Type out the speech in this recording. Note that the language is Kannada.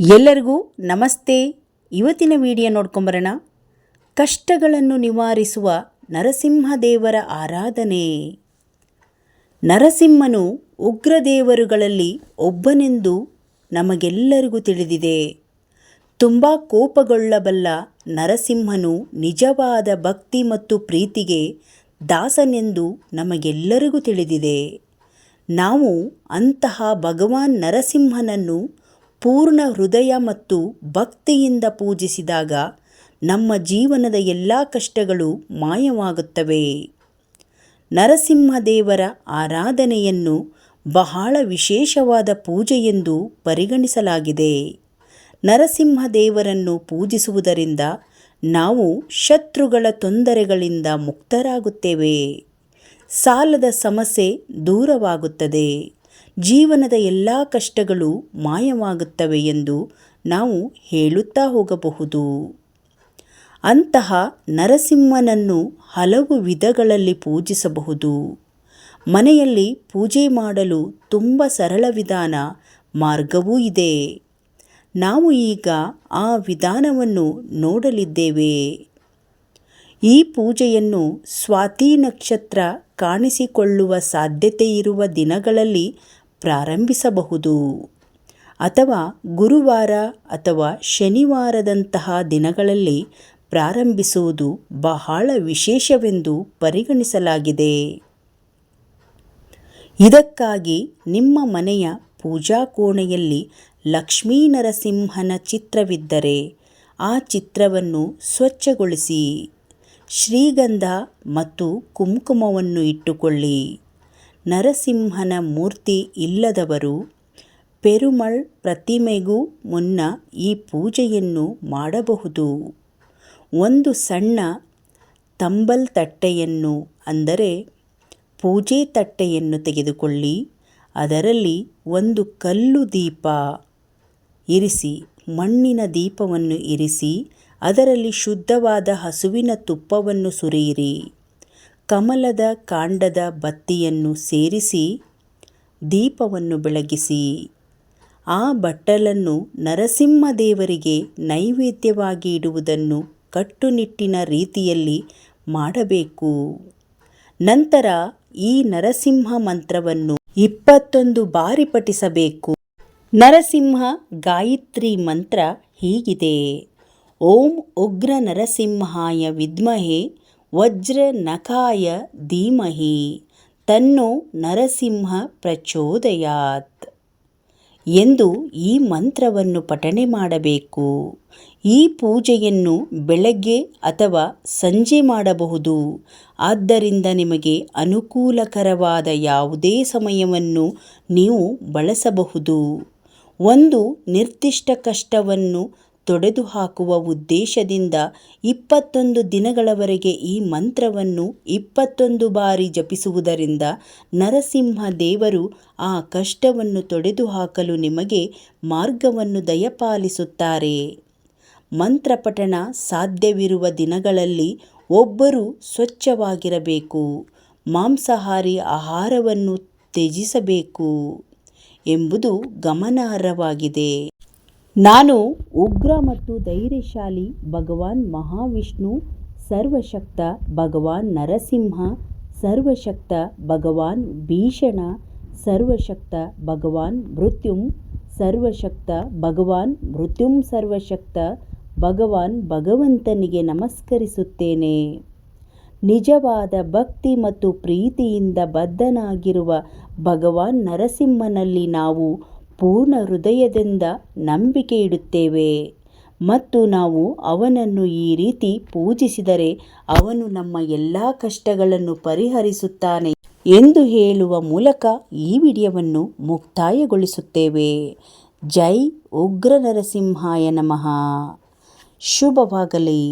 ಎಲ್ಲರಿಗೂ ನಮಸ್ತೆ. ಇವತ್ತಿನ ವಿಡಿಯೋ ನೋಡ್ಕೊಂಬರೋಣ. ಕಷ್ಟಗಳನ್ನು ನಿವಾರಿಸುವ ನರಸಿಂಹದೇವರ ಆರಾಧನೆ. ನರಸಿಂಹನು ಉಗ್ರದೇವರುಗಳಲ್ಲಿ ಒಬ್ಬನೆಂದು ನಮಗೆಲ್ಲರಿಗೂ ತಿಳಿದಿದೆ. ತುಂಬ ಕೋಪಗೊಳ್ಳಬಲ್ಲ ನರಸಿಂಹನು ನಿಜವಾದ ಭಕ್ತಿ ಮತ್ತು ಪ್ರೀತಿಗೆ ದಾಸನೆಂದು ನಮಗೆಲ್ಲರಿಗೂ ತಿಳಿದಿದೆ. ನಾವು ಅಂತಹ ಭಗವಾನ್ ನರಸಿಂಹನನ್ನು ಪೂರ್ಣ ಹೃದಯ ಮತ್ತು ಭಕ್ತಿಯಿಂದ ಪೂಜಿಸಿದಾಗ ನಮ್ಮ ಜೀವನದ ಎಲ್ಲ ಕಷ್ಟಗಳು ಮಾಯವಾಗುತ್ತವೆ. ನರಸಿಂಹದೇವರ ಆರಾಧನೆಯನ್ನು ಬಹಳ ವಿಶೇಷವಾದ ಪೂಜೆಯೆಂದು ಪರಿಗಣಿಸಲಾಗಿದೆ. ನರಸಿಂಹದೇವರನ್ನು ಪೂಜಿಸುವುದರಿಂದ ನಾವು ಶತ್ರುಗಳ ತೊಂದರೆಗಳಿಂದ ಮುಕ್ತರಾಗುತ್ತೇವೆ. ಸಾಲದ ಸಮಸ್ಯೆ ದೂರವಾಗುತ್ತದೆ. ಜೀವನದ ಎಲ್ಲ ಕಷ್ಟಗಳು ಮಾಯವಾಗುತ್ತವೆ ಎಂದು ನಾವು ಹೇಳುತ್ತಾ ಹೋಗಬಹುದು. ಅಂತಹ ನರಸಿಂಹನನ್ನು ಹಲವು ವಿಧಗಳಲ್ಲಿ ಪೂಜಿಸಬಹುದು. ಮನೆಯಲ್ಲಿ ಪೂಜೆ ಮಾಡಲು ತುಂಬ ಸರಳ ವಿಧಾನ ಮಾರ್ಗವೂ ಇದೆ. ನಾವು ಈಗ ಆ ವಿಧಾನವನ್ನು ನೋಡಲಿದ್ದೇವೆ. ಈ ಪೂಜೆಯನ್ನು ಸ್ವಾತಿ ನಕ್ಷತ್ರ ಕಾಣಿಸಿಕೊಳ್ಳುವ ಸಾಧ್ಯತೆಯಿರುವ ದಿನಗಳಲ್ಲಿ ಪ್ರಾರಂಭಿಸಬಹುದು. ಅಥವಾ ಗುರುವಾರ ಅಥವಾ ಶನಿವಾರದಂತಹ ದಿನಗಳಲ್ಲಿ ಪ್ರಾರಂಭಿಸುವುದು ಬಹಳ ವಿಶೇಷವೆಂದು ಪರಿಗಣಿಸಲಾಗಿದೆ. ಇದಕ್ಕಾಗಿ ನಿಮ್ಮ ಮನೆಯ ಪೂಜಾ ಕೋಣೆಯಲ್ಲಿ ಲಕ್ಷ್ಮೀನರಸಿಂಹನ ಚಿತ್ರವಿದ್ದರೆ ಆ ಚಿತ್ರವನ್ನು ಸ್ವಚ್ಛಗೊಳಿಸಿ, ಶ್ರೀಗಂಧ ಮತ್ತು ಕುಂಕುಮವನ್ನು ಇಟ್ಟುಕೊಳ್ಳಿ. ನರಸಿಂಹನ ಮೂರ್ತಿ ಇಲ್ಲದವರು ಪೆರುಮಳ್ ಪ್ರತಿಮೆಗೂ ಮುನ್ನ ಈ ಪೂಜೆಯನ್ನು ಮಾಡಬಹುದು. ಒಂದು ಸಣ್ಣ ತಂಬಲ್ ತಟ್ಟೆಯನ್ನು, ಅಂದರೆ ಪೂಜೆ ತಟ್ಟೆಯನ್ನು ತೆಗೆದುಕೊಳ್ಳಿ, ಅದರಲ್ಲಿ ಒಂದು ಕಲ್ಲು ದೀಪ ಇರಿಸಿ, ಮಣ್ಣಿನ ದೀಪವನ್ನು ಇರಿಸಿ, ಅದರಲ್ಲಿ ಶುದ್ಧವಾದ ಹಸುವಿನ ತುಪ್ಪವನ್ನು ಸುರಿಯಿರಿ. ಕಮಲದ ಕಾಂಡದ ಬತ್ತಿಯನ್ನು ಸೇರಿಸಿ ದೀಪವನ್ನು ಬೆಳಗಿಸಿ, ಆ ಬಟ್ಟಲನ್ನು ನರಸಿಂಹದೇವರಿಗೆ ನೈವೇದ್ಯವಾಗಿ ಇಡುವುದನ್ನು ಕಟ್ಟುನಿಟ್ಟಿನ ರೀತಿಯಲ್ಲಿ ಮಾಡಬೇಕು. ನಂತರ ಈ ನರಸಿಂಹ ಮಂತ್ರವನ್ನು ಇಪ್ಪತ್ತೊಂದು ಬಾರಿ ಪಠಿಸಬೇಕು. ನರಸಿಂಹ ಗಾಯತ್ರಿ ಮಂತ್ರ ಹೀಗಿದೆ. ಓಂ ಉಗ್ರ ನರಸಿಂಹಾಯ ವಿದ್ಮಹೆ. ವಜ್ರ ನಖಾಯ ಧೀಮಹಿ, ತನ್ನೋ ನರಸಿಂಹ ಪ್ರಚೋದಯಾತ್. ಎಂದು ಈ ಮಂತ್ರವನ್ನು ಪಠಣೆ ಮಾಡಬೇಕು. ಈ ಪೂಜೆಯನ್ನು ಬೆಳಗ್ಗೆ ಅಥವಾ ಸಂಜೆ ಮಾಡಬಹುದು. ಆದ್ದರಿಂದ ನಿಮಗೆ ಅನುಕೂಲಕರವಾದ ಯಾವುದೇ ಸಮಯವನ್ನು ನೀವು ಬಳಸಬಹುದು. ಒಂದು ನಿರ್ದಿಷ್ಟ ಕಷ್ಟವನ್ನು ತೊಡೆದುಹಾಕುವ ಉದ್ದೇಶದಿಂದ ಇಪ್ಪತ್ತೊಂದು ದಿನಗಳವರೆಗೆ ಈ ಮಂತ್ರವನ್ನು ಇಪ್ಪತ್ತೊಂದು ಬಾರಿ ಜಪಿಸುವುದರಿಂದ ನರಸಿಂಹ ದೇವರು ಆ ಕಷ್ಟವನ್ನು ತೊಡೆದು ಹಾಕಲು ನಿಮಗೆ ಮಾರ್ಗವನ್ನು ದಯಪಾಲಿಸುತ್ತಾರೆ. ಮಂತ್ರಪಠಣ ಸಾಧ್ಯವಿರುವ ದಿನಗಳಲ್ಲಿ ಒಬ್ಬರು ಸ್ವಚ್ಛವಾಗಿರಬೇಕು. ಮಾಂಸಾಹಾರಿ ಆಹಾರವನ್ನು ತ್ಯಜಿಸಬೇಕು ಎಂಬುದು ಗಮನಾರ್ಹವಾಗಿದೆ. ನಾನು ಉಗ್ರ ಮತ್ತು ಧೈರ್ಯಶಾಲಿ ಭಗವಾನ್ ಮಹಾವಿಷ್ಣು, ಸರ್ವಶಕ್ತ ಭಗವಾನ್ ನರಸಿಂಹ, ಸರ್ವಶಕ್ತ ಭಗವಾನ್ ಭೀಷಣ, ಸರ್ವಶಕ್ತ ಭಗವಾನ್ ಮೃತ್ಯುಂ, ಸರ್ವಶಕ್ತ ಭಗವಾನ್ ಮೃತ್ಯುಂ, ಸರ್ವಶಕ್ತ ಭಗವಾನ್ ಭಗವಂತನಿಗೆ ನಮಸ್ಕರಿಸುತ್ತೇನೆ. ನಿಜವಾದ ಭಕ್ತಿ ಮತ್ತು ಪ್ರೀತಿಯಿಂದ ಬದ್ಧನಾಗಿರುವ ಭಗವಾನ್ ನರಸಿಂಹನಲ್ಲಿ ನಾವು ಪೂರ್ಣ ಹೃದಯದಿಂದ ನಂಬಿಕೆ ಇಡುತ್ತೇವೆ. ಮತ್ತು ನಾವು ಅವನನ್ನು ಈ ರೀತಿ ಪೂಜಿಸಿದರೆ ಅವನು ನಮ್ಮ ಎಲ್ಲ ಕಷ್ಟಗಳನ್ನು ಪರಿಹರಿಸುತ್ತಾನೆ ಎಂದು ಹೇಳುವ ಮೂಲಕ ಈ ವಿಡಿಯೋವನ್ನು ಮುಕ್ತಾಯಗೊಳಿಸುತ್ತೇವೆ. ಜೈ ಉಗ್ರ ನರಸಿಂಹಾಯ ನಮಃ. ಶುಭವಾಗಲಿ.